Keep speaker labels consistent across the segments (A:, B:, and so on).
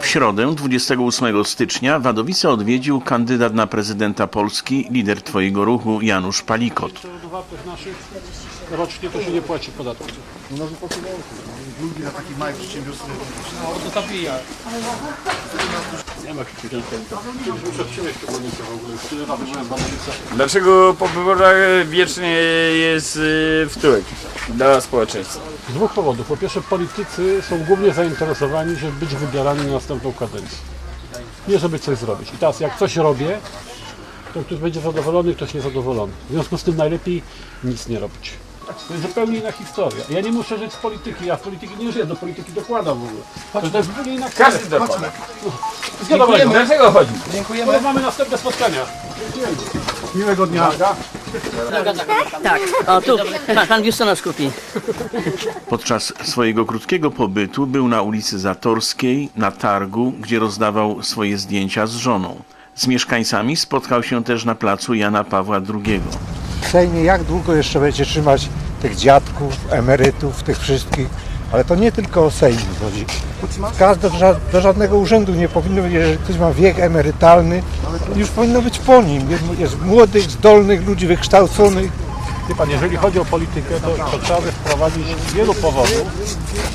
A: W środę 28 stycznia Wadowice odwiedził kandydat na prezydenta Polski, lider Twojego ruchu Janusz Palikot.
B: Rocznie to się nie płaci podatku.
C: Lubi na takich małych przedsiębiorstwach.
B: To zabija. Nie ma. Muszę przywieźć w ogóle.
D: Dlaczego po wyborach wiecznie jest y, wtyłek dla społeczeństwa?
B: Z dwóch powodów. Po pierwsze, politycy są głównie zainteresowani, żeby być wybierani na następną kadencję. Nie żeby coś zrobić. I teraz, jak coś robię, to ktoś będzie zadowolony, ktoś niezadowolony. W związku z tym najlepiej nic nie robić. To jest zupełnie inna historia. Ja nie muszę żyć z polityki, ja w polityki nie żyję, do polityki dokładam w ogóle. To, to jest zupełnie inna kwestia.
D: Każdy dokłada.
B: Dobrego.
D: Dlaczego chodzi?
B: Bo mamy następne spotkania. Miłego dnia.
E: Tak, o tu pan, pan biustonosz kupi.
A: Podczas swojego krótkiego pobytu był na ulicy Zatorskiej, na targu, gdzie rozdawał swoje zdjęcia z żoną. Z mieszkańcami spotkał się też na placu Jana Pawła II.
F: Sejmie jak długo jeszcze będzie trzymać tych dziadków, emerytów, tych wszystkich. Ale to nie tylko o Sejm chodzi. Każdy, do żadnego urzędu nie powinno być, jeżeli ktoś ma wiek emerytalny, już powinno być po nim. Jest, jest młodych, zdolnych ludzi, wykształconych.
B: Wie pan, jeżeli chodzi o politykę, to, to trzeba by wprowadzić z wielu powodów,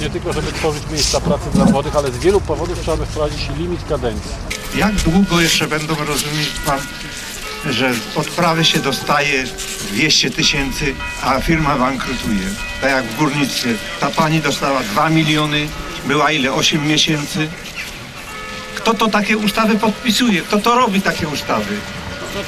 B: nie tylko żeby tworzyć miejsca pracy dla młodych, ale z wielu powodów trzeba by wprowadzić limit kadencji.
F: Jak długo jeszcze będą rozumieć pan, że odprawy się dostaje 200 tysięcy, a firma bankrutuje? Tak jak w górnictwie. Ta pani dostała 2 miliony, była ile? 8 miesięcy. Kto to takie ustawy podpisuje? Kto to robi takie ustawy?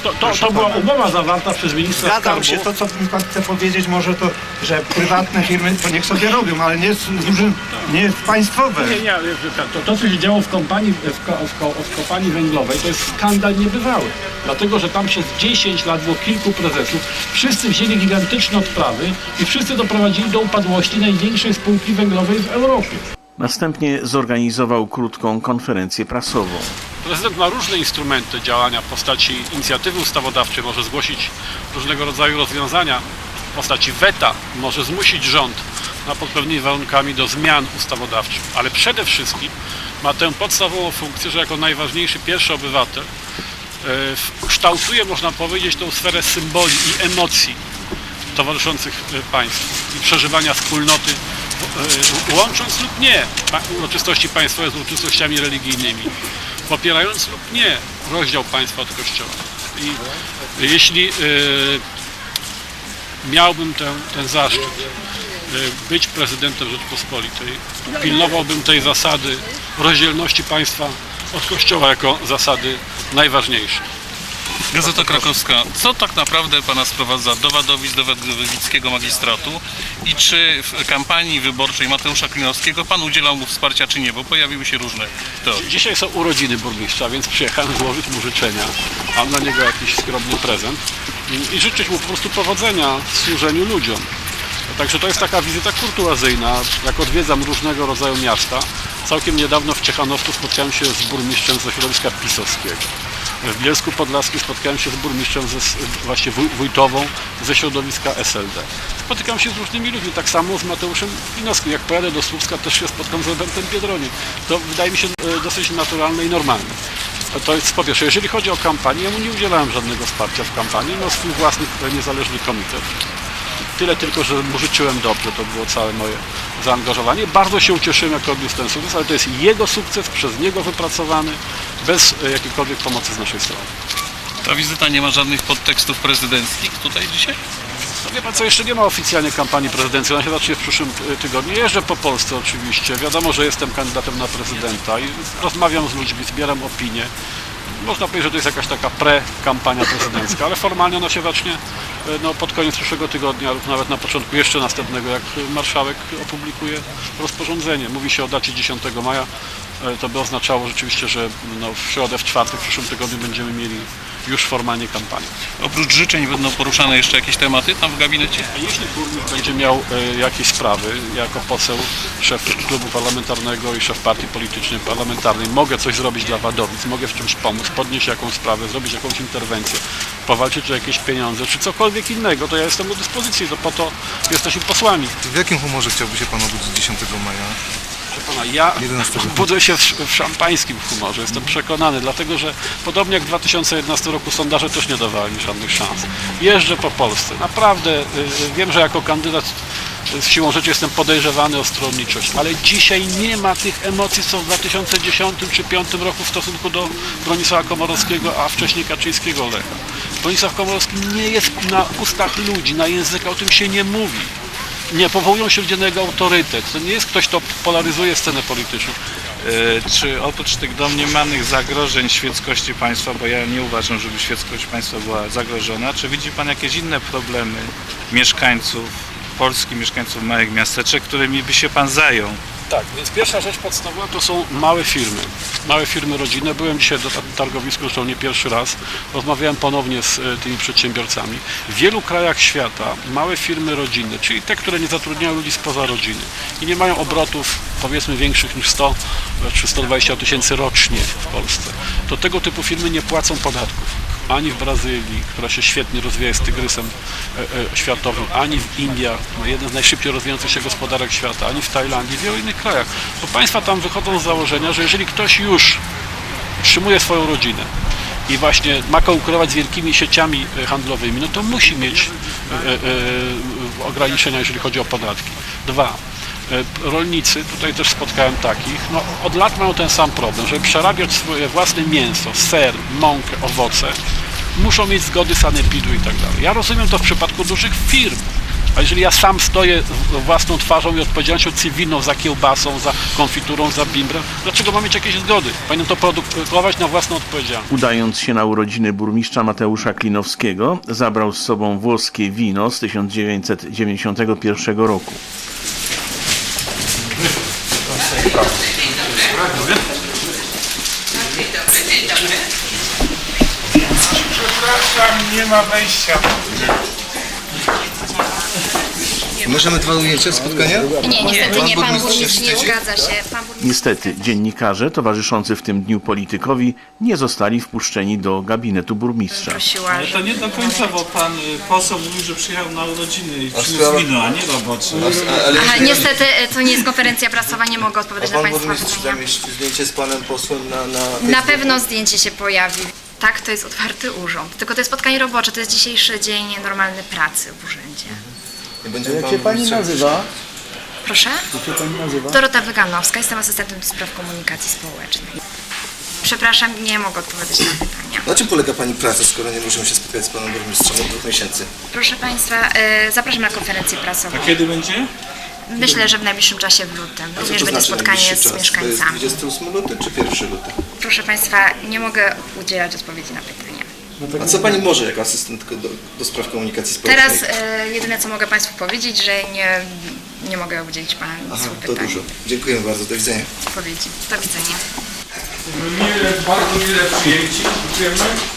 B: To, to, to, to była umowa zawarta przez ministra
F: Zgadzam
B: skarbu.
F: się, to co mi pan chce powiedzieć, może to, że prywatne firmy to niech sobie robią, ale nie, z dużym, nie państwowe.
B: Nie, nie, ale to, to co się działo w kompanii, w, ko, w, ko, w kopalni węglowej, to jest skandal niebywały. Dlatego, że tam przez 10 lat było kilku prezesów, wszyscy wzięli gigantyczne odprawy i wszyscy doprowadzili do upadłości największej spółki węglowej w Europie.
A: Następnie zorganizował krótką konferencję prasową.
B: Prezydent ma różne instrumenty działania w postaci inicjatywy ustawodawczej, może zgłosić różnego rodzaju rozwiązania w postaci weta, może zmusić rząd na pod pewnymi warunkami do zmian ustawodawczych, ale przede wszystkim ma tę podstawową funkcję, że jako najważniejszy pierwszy obywatel e, kształtuje, można powiedzieć, tą sferę symboli i emocji towarzyszących e, państwu i przeżywania wspólnoty, e, łącząc lub nie uroczystości państwowe z uroczystościami religijnymi, popierając lub nie rozdział państwa od kościoła. I jeśli miałbym ten, ten zaszczyt być prezydentem Rzeczpospolitej, pilnowałbym tej zasady rozdzielności państwa od kościoła jako zasady najważniejszej.
G: Gazeta Krakowska. Co tak naprawdę Pana sprowadza do Wadowic, do Wadowickiego magistratu i czy w kampanii wyborczej Mateusza Klinowskiego Pan udzielał mu wsparcia, czy nie? Bo pojawiły się różne teorie.
B: Dzisiaj są urodziny burmistrza, więc przyjechałem złożyć mu życzenia. Mam dla niego jakiś skromny prezent i życzyć mu po prostu powodzenia w służeniu ludziom. Także to jest taka wizyta kurtuazyjna, jak odwiedzam różnego rodzaju miasta. Całkiem niedawno w Ciechanowsku spotkałem się z burmistrzem ze środowiska pisowskiego. W Bielsku Podlaskim spotkałem się z burmistrzem ze, właśnie wójtową ze środowiska SLD. Spotykam się z różnymi ludźmi, tak samo z Mateuszem Pinowskim. Jak pojadę do Słupska, też się spotkam z Robertem Biedroniem. To wydaje mi się e, dosyć naturalne i normalne. To jest po pierwsze. Jeżeli chodzi o kampanię, ja mu nie udzielałem żadnego wsparcia w kampanii, no swój własny e, niezależny komitet. Tyle tylko, że mu życzyłem dobrze, to było całe moje zaangażowanie. Bardzo się ucieszyłem, jak odniósł ten sukces, ale to jest jego sukces, przez niego wypracowany, bez e, jakiejkolwiek pomocy z naszej strony.
G: Ta wizyta nie ma żadnych podtekstów prezydenckich tutaj dzisiaj?
B: No wie pan co, jeszcze nie ma oficjalnie kampanii prezydenckiej, ona się zacznie w przyszłym e, tygodniu. Jeżdżę po Polsce oczywiście, wiadomo, że jestem kandydatem na prezydenta i rozmawiam z ludźmi, zbieram opinie. Można powiedzieć, że to jest jakaś taka pre-kampania prezydencka, ale formalnie ona się zacznie no, pod koniec przyszłego tygodnia lub nawet na początku jeszcze następnego, jak marszałek opublikuje rozporządzenie. Mówi się o dacie 10 maja. To by oznaczało rzeczywiście, że no, w środę, w czwartek, w przyszłym tygodniu będziemy mieli już formalnie kampanię.
G: Oprócz życzeń będą poruszane jeszcze jakieś tematy tam w gabinecie?
B: A Jeśli burmistrz będzie miał e, jakieś sprawy, jako poseł, szef klubu parlamentarnego i szef partii politycznej parlamentarnej, mogę coś zrobić dla Wadowic, mogę w czymś pomóc, podnieść jakąś sprawę, zrobić jakąś interwencję, powalczyć o jakieś pieniądze, czy cokolwiek innego, to ja jestem do dyspozycji, to po to jesteśmy posłami.
C: W jakim humorze chciałby się Pan obudzić 10 maja?
B: Pana, ja
C: 11.
B: budzę się w, szampańskim humorze, jestem przekonany, dlatego że podobnie jak w 2011 roku sondaże też nie dawały mi żadnych szans. Jeżdżę po Polsce, naprawdę y, y, wiem, że jako kandydat siłą rzeczy jestem podejrzewany o stronniczość, ale dzisiaj nie ma tych emocji, co w 2010 czy 2005 roku w stosunku do Bronisława Komorowskiego, a wcześniej Kaczyńskiego Lecha. Bronisław Komorowski nie jest na ustach ludzi, na języka, o tym się nie mówi nie powołują się ludzie na jego autorytet. To nie jest ktoś, kto polaryzuje scenę polityczną.
H: E, Czy oprócz tych domniemanych zagrożeń świeckości państwa, bo ja nie uważam, żeby świeckość państwa była zagrożona, czy widzi Pan jakieś inne problemy mieszkańców Polski, mieszkańców małych miasteczek, którymi by się Pan zajął?
B: Tak, więc pierwsza rzecz podstawowa to są małe firmy. Małe firmy rodzinne. Byłem dzisiaj do targowisku, zresztą nie pierwszy raz. Rozmawiałem ponownie z e, tymi przedsiębiorcami. W wielu krajach świata małe firmy rodzinne, czyli te, które nie zatrudniają ludzi spoza rodziny i nie mają obrotów powiedzmy większych niż 100 czy 120 tysięcy rocznie w Polsce, to tego typu firmy nie płacą podatków. Ani w Brazylii, która się świetnie rozwija, jest tygrysem e, e, światowym, ani w Indiach, no, jeden z najszybciej rozwijających się gospodarek świata, ani w Tajlandii, w wielu innych krajach. Bo państwa tam wychodzą z założenia, że jeżeli ktoś już utrzymuje swoją rodzinę i właśnie ma konkurować z wielkimi sieciami e, handlowymi, no to musi mieć e, e, ograniczenia, jeżeli chodzi o podatki. Dwa, rolnicy, tutaj też spotkałem takich, no od lat mają ten sam problem, żeby przerabiać swoje własne mięso, ser, mąkę, owoce, muszą mieć zgody sanepidu i tak dalej. Ja rozumiem to w przypadku dużych firm, a jeżeli ja sam stoję własną twarzą i odpowiedzialnością cywilną za kiełbasą, za konfiturą, za bimbrem, dlaczego mam mieć jakieś zgody? Powinienem to produkować na własną odpowiedzialność.
A: Udając się na urodziny burmistrza Mateusza Klinowskiego, zabrał z sobą włoskie wino z 1991 roku.
F: Nie ma wejścia.
C: Możemy dwa ujęcia spotkania?
I: Nie, niestety nie, pan
C: burmistrz
I: nie zgadza się. Pan burmistrz
A: Niestety, dziennikarze towarzyszący w tym dniu politykowi nie zostali wpuszczeni do gabinetu burmistrza.
I: prosiła,
G: Ale to nie do końca, bo pan y, poseł mówił, że przyjechał na urodziny i przyniósł wino, a nie robocze.
I: Aha, niestety e, to nie jest konferencja prasowa, nie mogę odpowiadać na
C: Pan
I: Państwa pytania.
C: zamieścił zdjęcie z Panem posłem na... Na,
I: Na pewno zdjęcie się pojawi. Tak, to jest otwarty urząd. Tylko to jest spotkanie robocze, to jest dzisiejszy dzień normalny pracy w urzędzie.
C: Jak się Pani nazywa?
I: Proszę? Jak się Pani nazywa? Dorota Wyganowska, jestem asystentem do spraw komunikacji społecznej. Przepraszam, nie mogę odpowiadać na pytania.
C: Na czym polega Pani praca, skoro nie możemy się spotkać z Panem burmistrzem od dwóch miesięcy?
I: Proszę Państwa, e, zapraszam na konferencję prasową.
G: A kiedy będzie?
I: Myślę, że w najbliższym czasie w lutym.
C: Co
I: Również
C: to
I: będzie
C: znaczy
I: spotkanie
C: najbliższy
I: z
C: czas? To jest
I: mieszkańcami.
C: 28 luty czy 1 luty?
I: Proszę Państwa, nie mogę udzielać odpowiedzi na pytania.
C: A co Pani może jako asystentka do, do spraw komunikacji społecznej?
I: Teraz e, jedyne co mogę Państwu powiedzieć, że nie, nie mogę udzielić Panu
C: Aha,
I: słów
C: to
I: pytań.
C: dużo. Dziękuję bardzo, do widzenia.
I: Odpowiedzi. Do widzenia.
D: Mile, bardzo mile przyjęci. Dziękujemy.